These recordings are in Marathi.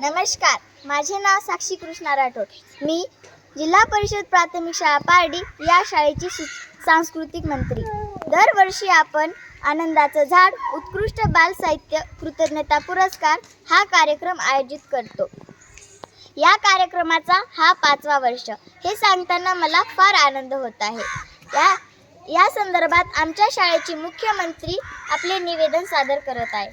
नमस्कार माझे नाव साक्षी कृष्णा राठोड. मी जिल्हा परिषद प्राथमिक शाळा पारडी या शाळेची सांस्कृतिक मंत्री. दरवर्षी आपण आनंदाचं झाड उत्कृष्ट बाल साहित्य कृतज्ञता पुरस्कार हा कार्यक्रम आयोजित करतो. या कार्यक्रमाचा हा पाचवा वर्ष. हे सांगताना मला फार आनंद होत आहे. या या संदर्भात आमच्या शाळेचे मुख्यमंत्री आपले निवेदन सादर करत आहे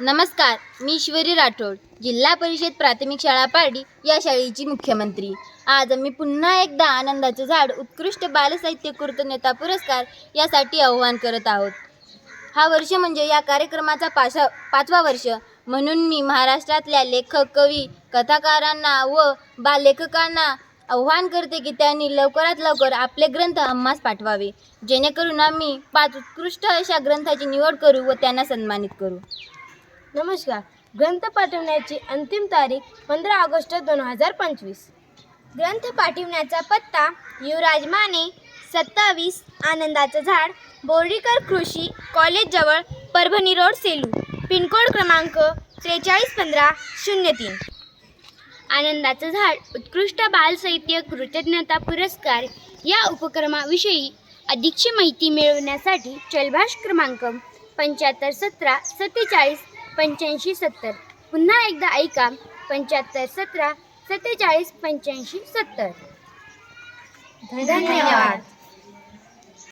नमस्कार मी ईश्वरी राठोड जिल्हा परिषद प्राथमिक शाळा पारडी या शाळेची मुख्यमंत्री. आज आम्ही पुन्हा एकदा आनंदाचं झाड उत्कृष्ट बालसाहित्य कृतज्ञता पुरस्कार यासाठी आव्हान करत आहोत. हा वर्ष म्हणजे या कार्यक्रमाचा पाचवा पाचवा वर्ष. म्हणून मी महाराष्ट्रातल्या लेखक कवी कथाकारांना व बाललेखकांना आव्हान करते की त्यांनी लवकरात लवकर आपले ग्रंथ आम्हास पाठवावे. जेणेकरून आम्ही पाच उत्कृष्ट अशा ग्रंथाची निवड करू व त्यांना सन्मानित करू. नमस्कार. ग्रंथ पाठवण्याची अंतिम तारीख पंधरा ऑगस्ट दोन हजार पंचवीस. ग्रंथ पाठविण्याचा पत्ता युवराज माने सत्तावीस आनंदाचं झाड बोर्डीकर कृषी कॉलेजजवळ Parbhani road Selu. Pin code क्रमांक त्रेचाळीस पंधरा शून्य तीन. आनंदाचं झाड उत्कृष्ट बालसाहित्य कृतज्ञता पुरस्कार या उपक्रमाविषयी अधिकची माहिती मिळवण्यासाठी चलभाष क्रमांक पंच्याहत्तर सतरा सत्तेचाळीस पंच्याऐंशी सत्तर. पुन्हा एकदा ऐका. पंच्याहत्तर सतरा सत्तेचाळीस पंच्याऐंशी सत्तर. धन्यवाद.